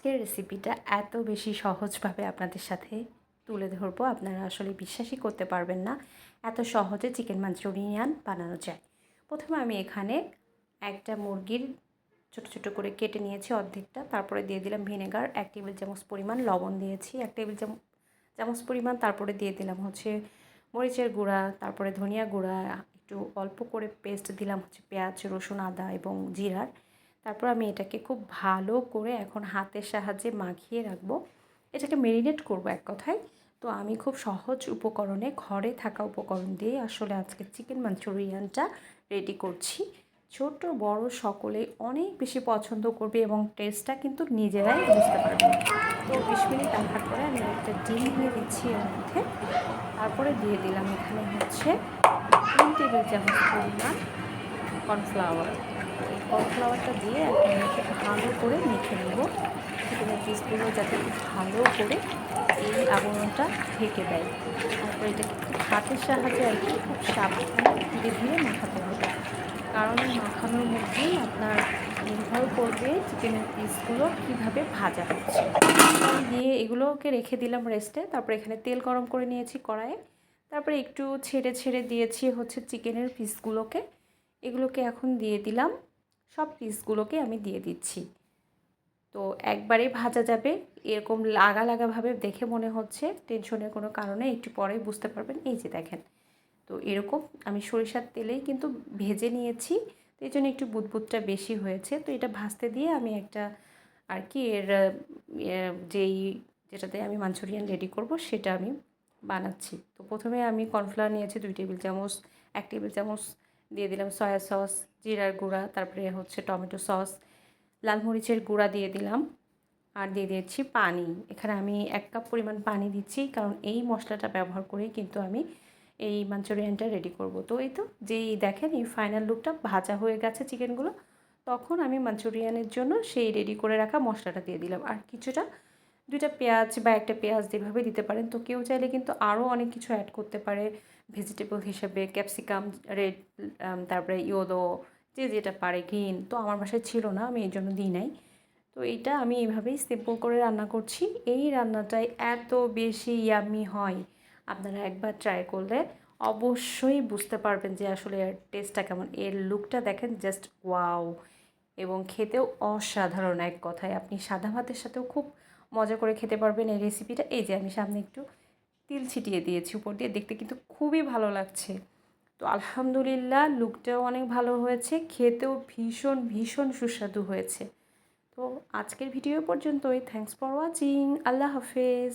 আজকের রেসিপিটা এত বেশি সহজভাবে আপনাদের সাথে তুলে ধরবো। আপনারা আসলে বিশ্বাসই করতে পারবেন না, এত সহজে চিকেন মাঞ্চুরিয়ান বানানো যায়। প্রথমে আমি এখানে একটা মুরগির ছোট ছোট করে কেটে নিয়েছি অর্ধেকটা। তারপরে দিয়ে দিলাম ভিনেগার এক টেবিল চামচ পরিমাণ লবণ দিয়েছি, এক টেবিল চামচ পরিমাণ। তারপরে দিয়ে দিলাম হচ্ছে মরিচের গুঁড়া, তারপরে ধনিয়া গুঁড়া, একটু অল্প করে পেস্ট দিলাম হচ্ছে পেঁয়াজ, রসুন, আদা এবং জিরার। তারপর আমি এটাকে খুব ভালো করে এখন হাতের সাহায্যে মাখিয়ে রাখব। এটাকে মেরিনেট করব এক কথায়। তো আমি খুব সহজ উপকরণে, ঘরে থাকা উপকরণ দিয়ে আসলে আজকে চিকেন মাঞ্চুরিয়ানটা রেডি করছি। ছোট, বড় সকলে অনেক বেশি পছন্দ করবে এবং টেস্টটা কিন্তু নিজেরাই বুঝতে পারবে। তো বিশ মিনিট রাখার পরে আমি একটা ডিম দিয়ে দিচ্ছি এর মধ্যে। তারপরে দিয়ে দিলাম এখানে হচ্ছে তিন টেবিল চামচ পরিমাণ কর্নফ্লাওয়ার কর্নফ্লাওয়ারটা দিয়ে ভালো করে মেখে নেব। চিকেনের পিসগুলো যাতে ভালো করে এই আবরণটা ঢেকে দেয়। তারপর এটাকে হাতের সাহায্যে আর কি খুব সাবধানে ধীরে ধীরে মাখাতে হবে। কারণ মাখানোর মধ্যেই আপনার নির্ভর করবে চিকেনের পিসগুলো কীভাবে ভাজা হচ্ছে। দিয়ে এগুলোকে রেখে দিলাম রেস্টে। তারপর এখানে তেল গরম করে নিয়েছি কড়াইয়ে। তারপরে একটু ছেড়ে ছেড়ে দিয়েছি হচ্ছে চিকেনের পিসগুলোকে। এগুলোকে এখন দিয়ে দিলাম। সব পিসগুলোকে আমি দিয়ে দিচ্ছি। তো একবারে ভাজা যাবে, এরকম লাগা লাগাভাবে দেখে মনে হচ্ছে টেনশনের কোনো কারণে একটু পরে বুঝতে পারবেন। এই যে দেখেন, তো এরকম আমি সরিষার তেলেই কিন্তু ভেজে নিয়েছি, তো এই জন্য একটু বুদবুদটা বেশি হয়েছে। তো এটা ভাজতে দিয়ে আমি একটা আর কি এর যেই যেটাতে আমি মাঞ্চুরিয়ান রেডি করব, সেটা আমি বানাচ্ছি। তো প্রথমে আমি কর্নফ্লাওয়ার নিয়েছি, দুই টেবিল চামচ, এক টেবিল চামচ দিয়ে দিলাম সয়া সস, জিরার গুঁড়া, তারপরে হচ্ছে টমেটো সস, লাল মরিচের গুঁড়া দিয়ে দিলাম আর দিয়ে দিয়েছি পানি। এখানে আমি এক কাপ পরিমাণ পানি দিচ্ছি কারণ এই মশলাটা ব্যবহার করেই কিন্তু আমি এই মাঞ্চুরিয়ানটা রেডি করব। তো এই তো, যেই দেখেন এই ফাইনাল লুকটা ভাজা হয়ে গেছে চিকেনগুলো তখন আমি মাঞ্চুরিয়ানের জন্য সেই রেডি করে রাখা মশলাটা দিয়ে দিলাম। আর কিছুটা দুইটা পেঁয়াজ বা একটা পেঁয়াজ যেভাবে দিতে পারেন, তো কেউ চাইলে কিন্তু আরও অনেক কিছু অ্যাড করতে পারে। ভেজিটেবল হিসেবে ক্যাপসিকাম রেড তারপরে ইয়োদো যে যেটা পারে গ্রিন তো আমার বাসায় ছিল না, আমি এই জন্য দিই নাই। তো এইটা আমি এইভাবেই সিম্পল করে রান্না করছি। এই রান্নাটাই এত বেশি ইয়ামি হয়, আপনারা একবার ট্রাই করলে অবশ্যই বুঝতে পারবেন যে আসলে এর টেস্টটা কেমন। এর লুকটা দেখেন জাস্ট ওয়াও এবং খেতেও অসাধারণ এক কথায়। আপনি সাদা ভাতের সাথেও খুব মজা করে খেতে পারবেন এই রেসিপিটা এই যে আমি সামনে একটু তিল ছিটিয়ে দিয়েছি উপর দিয়ে। দেখতে কিন্তু খুবই ভালো লাগছে। তো আলহামদুলিল্লাহ লুকটাও অনেক ভালো হয়েছে। খেতেও ভীষণ ভীষণ সুস্বাদু হয়েছে। তো আজকের ভিডিও পর্যন্তই। থ্যাংকস ফর ওয়াচিং আল্লাহ হাফেজ।